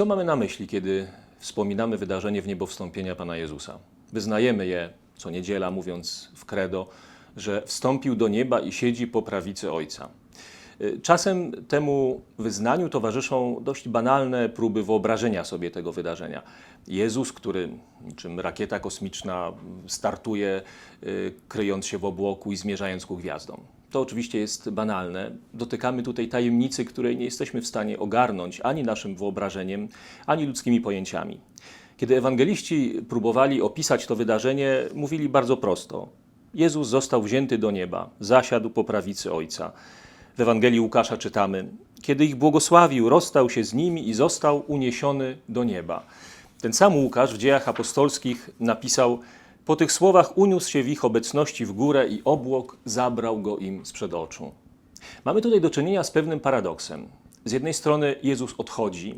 Co mamy na myśli, kiedy wspominamy wydarzenie w niebo wstąpienia Pana Jezusa? Wyznajemy je co niedziela, mówiąc w credo, że wstąpił do nieba i siedzi po prawicy Ojca. Y, Czasem temu wyznaniu towarzyszą dość banalne próby wyobrażenia sobie tego wydarzenia. Jezus, który niczym rakieta kosmiczna startuje, y, kryjąc się w obłoku i zmierzając ku gwiazdom. To oczywiście jest banalne. Dotykamy tutaj tajemnicy, której nie jesteśmy w stanie ogarnąć ani naszym wyobrażeniem, ani ludzkimi pojęciami. Kiedy ewangeliści próbowali opisać to wydarzenie, mówili bardzo prosto: Jezus został wzięty do nieba, zasiadł po prawicy Ojca. W Ewangelii Łukasza czytamy: Kiedy ich błogosławił, rozstał się z nimi i został uniesiony do nieba. Ten sam Łukasz w dziejach apostolskich napisał: Po tych słowach uniósł się w ich obecności w górę i obłok zabrał go im sprzed oczu. Mamy tutaj do czynienia z pewnym paradoksem. Z jednej strony Jezus odchodzi,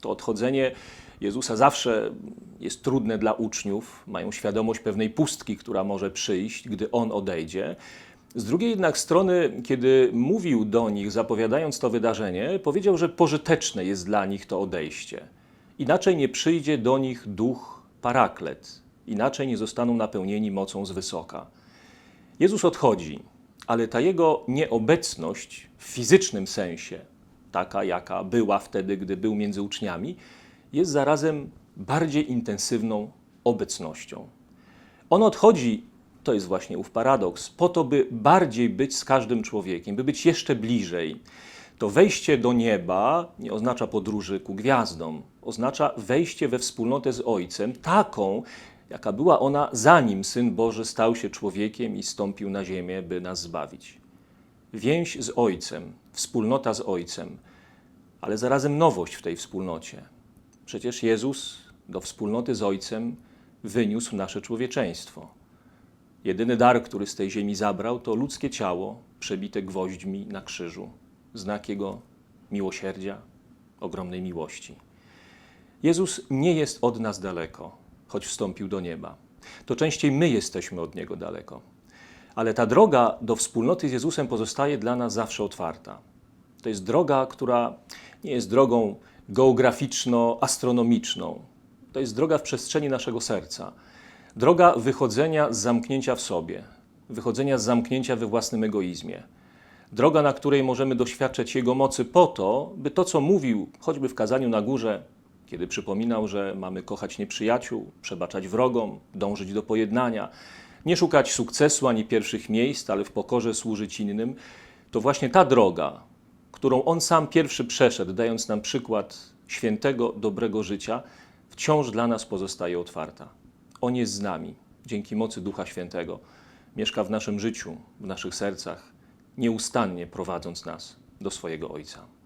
to odchodzenie Jezusa zawsze jest trudne dla uczniów, mają świadomość pewnej pustki, która może przyjść, gdy On odejdzie. Z drugiej jednak strony, kiedy mówił do nich, zapowiadając to wydarzenie, powiedział, że pożyteczne jest dla nich to odejście. Inaczej nie przyjdzie do nich duch paraklet, inaczej nie zostaną napełnieni mocą z wysoka. Jezus odchodzi, ale ta jego nieobecność w fizycznym sensie, taka jaka była wtedy, gdy był między uczniami, jest zarazem bardziej intensywną obecnością. On odchodzi, to jest właśnie ów paradoks, po to, by bardziej być z każdym człowiekiem, by być jeszcze bliżej. To wejście do nieba nie oznacza podróży ku gwiazdom, oznacza wejście we wspólnotę z Ojcem, taką, jaka była ona zanim Syn Boży stał się człowiekiem i stąpił na ziemię, by nas zbawić. Więź z Ojcem, wspólnota z Ojcem, ale zarazem nowość w tej wspólnocie. Przecież Jezus do wspólnoty z Ojcem wyniósł nasze człowieczeństwo. Jedyny dar, który z tej ziemi zabrał, to ludzkie ciało przebite gwoźdźmi na krzyżu. Znak Jego miłosierdzia, ogromnej miłości. Jezus nie jest od nas daleko, choć wstąpił do nieba. To częściej my jesteśmy od Niego daleko. Ale ta droga do wspólnoty z Jezusem pozostaje dla nas zawsze otwarta. To jest droga, która nie jest drogą geograficzno-astronomiczną. To jest droga w przestrzeni naszego serca. Droga wychodzenia z zamknięcia w sobie, wychodzenia z zamknięcia we własnym egoizmie. Droga, na której możemy doświadczać Jego mocy po to, by to, co mówił, choćby w kazaniu na górze, kiedy przypominał, że mamy kochać nieprzyjaciół, przebaczać wrogom, dążyć do pojednania, nie szukać sukcesu ani pierwszych miejsc, ale w pokorze służyć innym, to właśnie ta droga, którą On sam pierwszy przeszedł, dając nam przykład świętego, dobrego życia, wciąż dla nas pozostaje otwarta. On jest z nami, dzięki mocy Ducha Świętego. Mieszka w naszym życiu, w naszych sercach, nieustannie prowadząc nas do swojego Ojca.